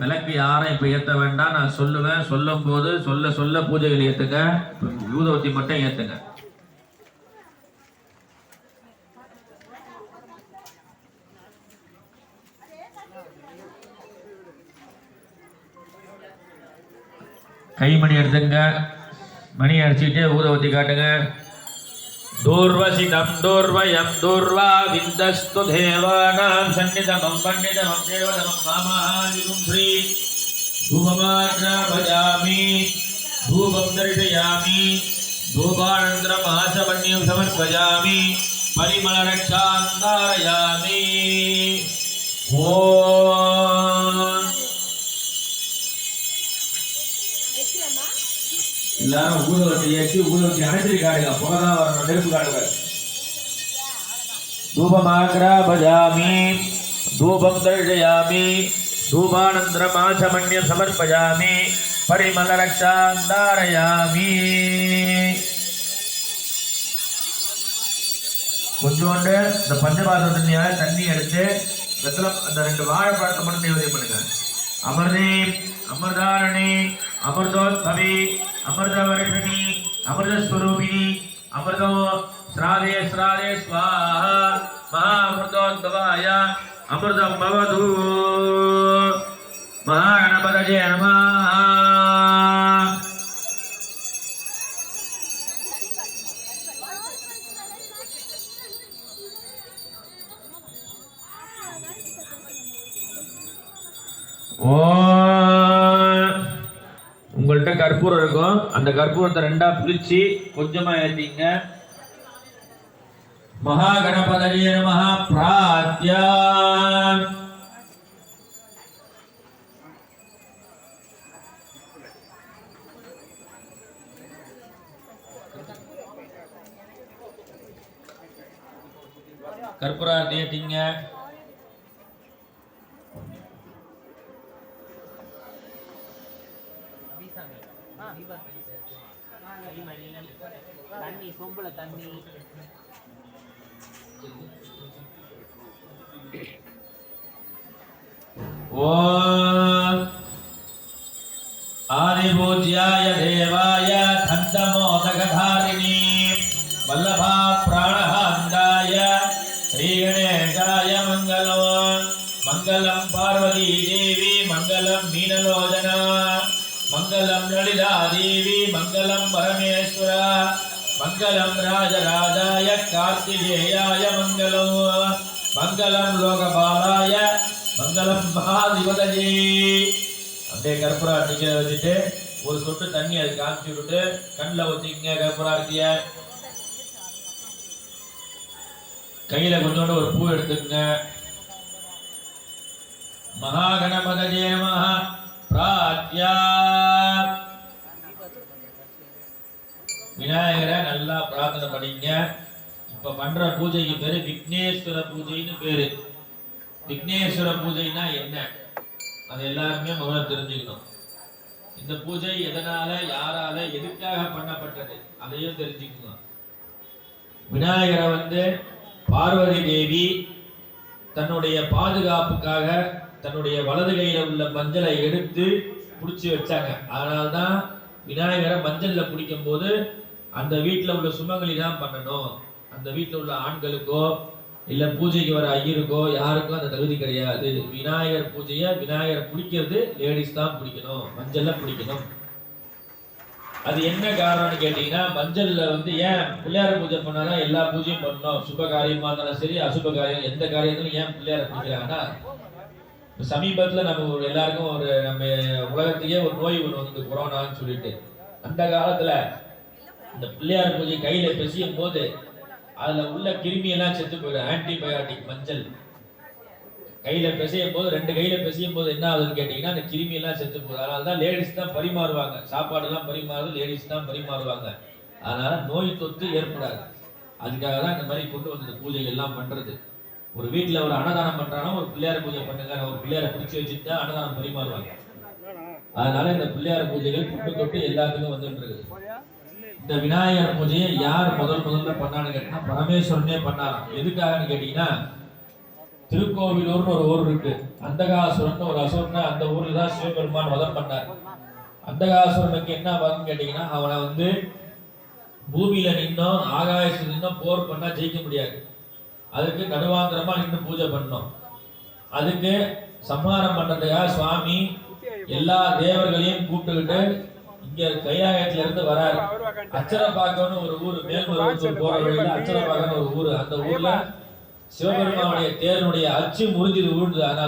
விளக்கு யாரும் இப்போ ஏற்ற வேண்டாம்? நான் சொல்லுவேன். சொல்லும் போது சொல்ல சொல்ல பூஜைகள் ஏற்றுங்க யூதவத்தி மட்டும் ஏற்றுங்க கைமணி எடுத்துங்க. மணி அடிச்சுக்கிட்டே ஊதவத்தி காட்டுங்க. दूर्वसितं दूर्वयं दूर्वा विन्दस्तु देवानां सन्निधमं पण्डितमं देवतमं मामादिगुं श्री धूपमाग्रापयामि धूपं दर्शयामि। धूपानन्तरमाचमन्यं समर्पयामि। परिमलरक्षान्धारयामि। ॐ எல்லாரும் ஊதுவத்தை ஏற்றி ஊதுவத்தி அணைச்சிட்டு காடுங்க புகதான் வரணும் நெருப்பு காடுங்க தூபமாகிராபஜாமி தூபம் தர்ஷயாமி தூபானந்திரமாசமன்ய சமர்ப்பயாமி பரிமலரக்ஷாந்தாரயாமி கொஞ்சோண்டு இந்த பஞ்சபாத தண்ணியால் தண்ணி எடுத்து வெத்தலம் அந்த ரெண்டு வாழைப்பழத்தை மட்டும் நிவேதம் பண்ணுங்க. அமர்தே அமர்தாரணி அமர்தோத்பவி. అమృతవర్షిణి అమృత స్వరూపిణి అమృతో శ్రాదే శ్రాదే స్వాహ మహామృతోద్భవాయ అమృతం భవతు. మహాగణపతజే నమ. ఓ கற்பூரம் இருக்கும். அந்த கற்பூரத்தை ரெண்டா பிரிச்சு கொஞ்சமா ஏத்திங்க. மகா கணபதயே மகா பிராத்யா கற்பூரம் ஏத்திங்க. தண்ணி சொம்புல தண்ணி ஓம் ஆதிபூஜ்யாய தேவாய கந்தமோதகதாரிணி வல்லபா பிராணஹாந்தாய ஸ்ரீகணேசாய மங்களம் மங்களம் பார்வதி தேவி மங்களம் மீனலோதனா மங்களம் லலிதா தேவி மங்களம் பரமேஸ்வரா மங்களம் ராஜராஜாய கார்த்திகேயாய மங்களம் மங்களம் லோகபாலாய மங்களம் மகாதிபதஜி. அப்படியே கற்பூரா அடிக்க வச்சுட்டு ஒரு சொட்டு தண்ணி அது காமிச்சு விட்டு கண்ணில் ஊற்றிக்கங்க இருக்கிய. கையில் கொஞ்சோண்டு ஒரு பூ எடுத்துக்கங்க. மகாகணபதஜே மகா பிராத்யா பிரார்த்தனை பண்ணிங்க இப்போ பண்ற பூஜைக்கு பேரு விக்னேஸ்வர பூஜைன்னு பேரு. விக்னேஸ்வர பூஜைனா என்ன? அது எல்லாருமே முதல்ல தெரிஞ்சுக்கணும். இந்த பூஜை எதனால யாரால எதுக்காக பண்ணப்பட்டது? அதையும் தெரிஞ்சுக்கணும். விநாயகரை வந்து பார்வதி தேவி தன்னுடைய பாதுகாப்புக்காக தன்னுடைய வலது கையில உள்ள மஞ்சளை எடுத்து பிடிச்சி வச்சாங்க. அதனால்தான் விநாயகரை மஞ்சள்ல பிடிக்கும் போது அந்த வீட்டில் உள்ள சுமங்கலி தான் பண்ணணும். அந்த வீட்டில் உள்ள ஆண்களுக்கோ இல்லை பூஜைக்கு வர ஐயருக்கோ யாருக்கும் அந்த தகுதி கிடையாது. விநாயகர் பூஜையை விநாயகர் பிடிக்கிறது லேடிஸ் தான் பிடிக்கணும். மஞ்சளில் பிடிக்கணும். அது என்ன காரணம்னு கேட்டிங்கன்னா மஞ்சள்ல வந்து ஏன் பிள்ளையார் பூஜை பண்ணாலும் எல்லா பூஜையும் பண்ணணும்? சுப காரியமா இருந்தாலும் சரி அசுப காரியம் எந்த காரியத்திலும் ஏன் பிள்ளையார பிடிக்கிறாங்கன்னா சமீபத்தில் சமீபத்துல நம்ம ஒரு எல்லாருக்கும் ஒரு நம்ம உலகத்தையே ஒரு நோய் ஒன்று வந்து கொரோனான்னு சொல்லிட்டு அந்த காலத்தில் இந்த பிள்ளையார் பூஜை கையில பெசியும் போது அதுல உள்ள கிருமியெல்லாம் செத்து போயிடும். ஆன்டிபயோட்டிக் மஞ்சள். கையில பிசையும் போது ரெண்டு கையில பிசையும் போது என்ன ஆகுதுன்னு கேட்டீங்கன்னா அந்த கிருமியெல்லாம் செத்து போகுது அதனால தான் லேடிஸ் தான் பரிமாறுவாங்க. சாப்பாடு எல்லாம் பரிமாறுறது லேடிஸ் தான் பரிமாறுவாங்க. அதனால நோய் தொத்து ஏற்படாது. அதுக்காக தான் இந்த மாதிரி கொண்டு வந்து பூஜைகள் எல்லாம் பண்றது. ஒரு வீட்டில் ஒரு அன்னதானம் பண்றாங்கன்னா ஒரு பிள்ளையார் பூஜை பண்ணுங்க. ஒரு பிள்ளையாரை பிடிச்சி வச்சுட்டு தான் அன்னதானம் பரிமாறுவாங்க. அதனால இந்த பிள்ளையார் பூஜைகள் புட்டு தொட்டு எல்லாத்துக்கும் வந்துட்டு இருக்குது. இந்த விநாயகர் பூஜையை யார் முதல் முதல்ல பண்ணான்னு கேட்டிங்கன்னா பரமேஸ்வரனே பண்ணாராம். எதுக்காகன்னு கேட்டீங்கன்னா திருக்கோவிலூர்னு ஒரு ஊர் இருக்கு. அந்தகாசுரன் ஒரு அசுரனை அந்த ஊரில் தான் சிவபெருமான் வதம் பண்ணார். அந்தகாசுரனுக்கு என்ன பலன் கேட்டிங்கன்னா அவனை வந்து பூமியில் நின்னோம் ஆகாயத்தில் நின்னோம் போர் பண்ணால் ஜெயிக்க முடியாது. அதுக்கு நடுவாந்திரமாக நின்று பூஜை பண்ணோம் அதுக்கு சம்ஹாரம் பண்ணுறதுக்காக சுவாமி. எல்லா தேவர்களையும் கூப்பிட்டுக்கிட்டு இங்க கைலாயத்துல இருந்து வராரு அச்சரப்பாக்கம்னு ஒரு ஊர் மேல்மருவத்தூர் போற வழியில அச்சரப்பாக்கம்னு ஒரு ஊர். அந்த ஊர்ல சிவபெருமானுடைய தேரனுடைய அச்சு முறிஞ்சு விழுந்து அதனால